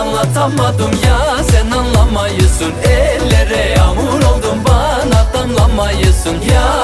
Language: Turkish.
anlatamadım ya. Sen anlamayısın. Ellere yağmur oldum bana damlamayısın Ya